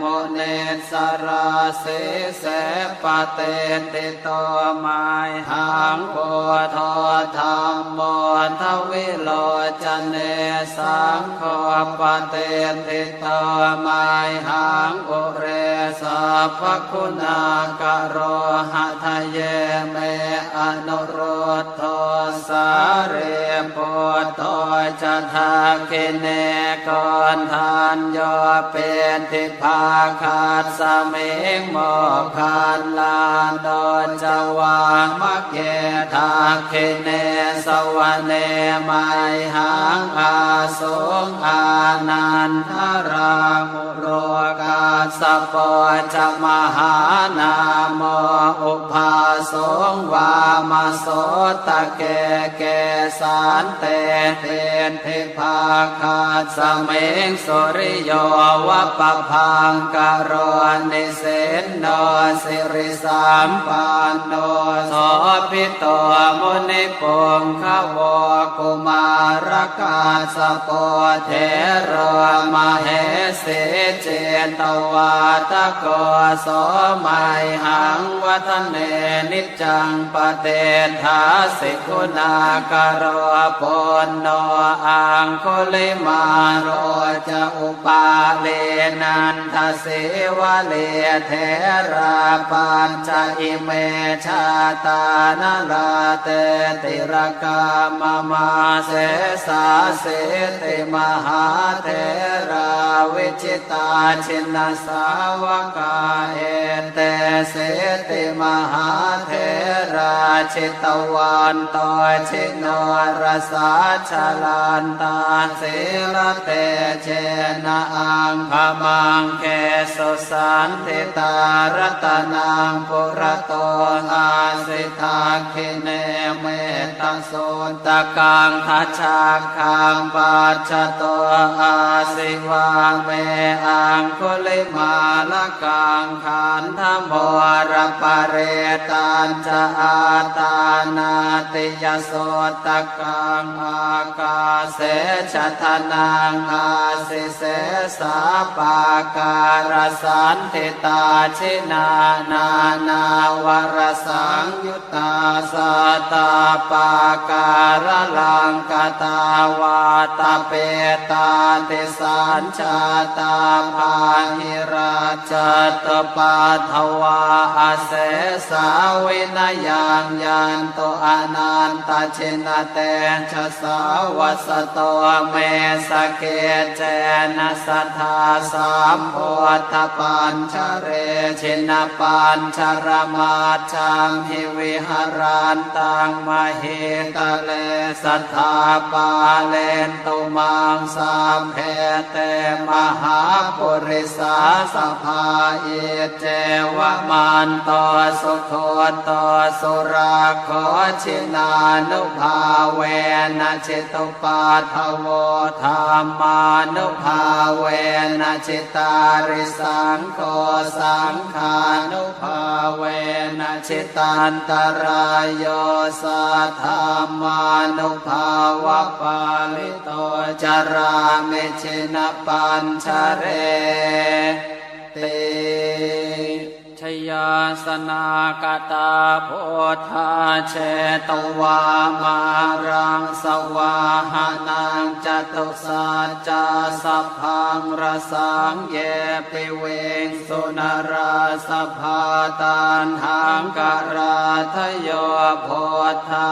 มเนสราเสเสปเตติโตมายหังโพธธรรมโมทวิโลจเนสังโฆปเตติโตมายหังอุเรสัพคุณากโรหะทะเยเมอนุโรธโทสาเรโพโตจะทาคิเนกอนทานโยเป็นทิพาคาดสเมงหมคานลานดอนจวามะเกทาคิเนสวเนไมหังอาสงอานันทรามุโร กาสปอจมหานามอุปาสงวามาโสตะเกเกสานเตเทนเทพาคาสเมงสุริโยวะปะพังกโรนิเสนโนสิริสามปานโนสพิโตมุนิปงขวกุมารกาสปอเทรมาเหสิเจตววาตะโกโสมัยหังวัฒเนนิจังปเตทาสิกุณากโรปนโนอังคุลิมาโรจะอุปาเลนันทเสวะเลเทราปัญจอิเมชาตานลาเตติรกามมาเสสาเสติมหาเทราวิจิตาชินสสาวกาเอเตเสติมหาเทราชิตวันตชิโนรสาชลันตาสิลเตเชนะอังพมังเกสุสันติตารตนังปุระโตอาสิทาคิเนเม ตโสตะกังทัชชาคังปัจจโตอาสิวาเมอังคุลิมาลกังขันธโมรปะเรตันจะอาตานาติยโสตะกังอากาเสชะทนังอาสิเสสาปาการสันติตาชินานานาวรสังยุตตาสตาปาการลังกตาวาตาเปตาเตสัญชาตาภาหิราชตปาทวาอาเสสาวินยังยันโตอนันตชินเตชะสาวสโตเมสเกเจนะสัทธาสามโพธปัญชเรชินปัญชรมาชังหิวิหารันตังมเหตเลสัทธาปาเลนตุมังสามเพเตมหาปุริสาสภาเอเจวมันตสุโคตสุราขอชินานุภาเวนะจิตุปาทโวธรรมานุภาเวนะจิตาริสังโฆสังขานุภาเวนะจิตันตรายโยสัทธามานุภาวะปาลิโตจารามิชินปัญชเรติ ยาสนากตาโพธาเชตวามารังสวาหานังจตุสัจาสัพพังรสังเยปิเวงสุนราสภาตันหังการาทโยโพธา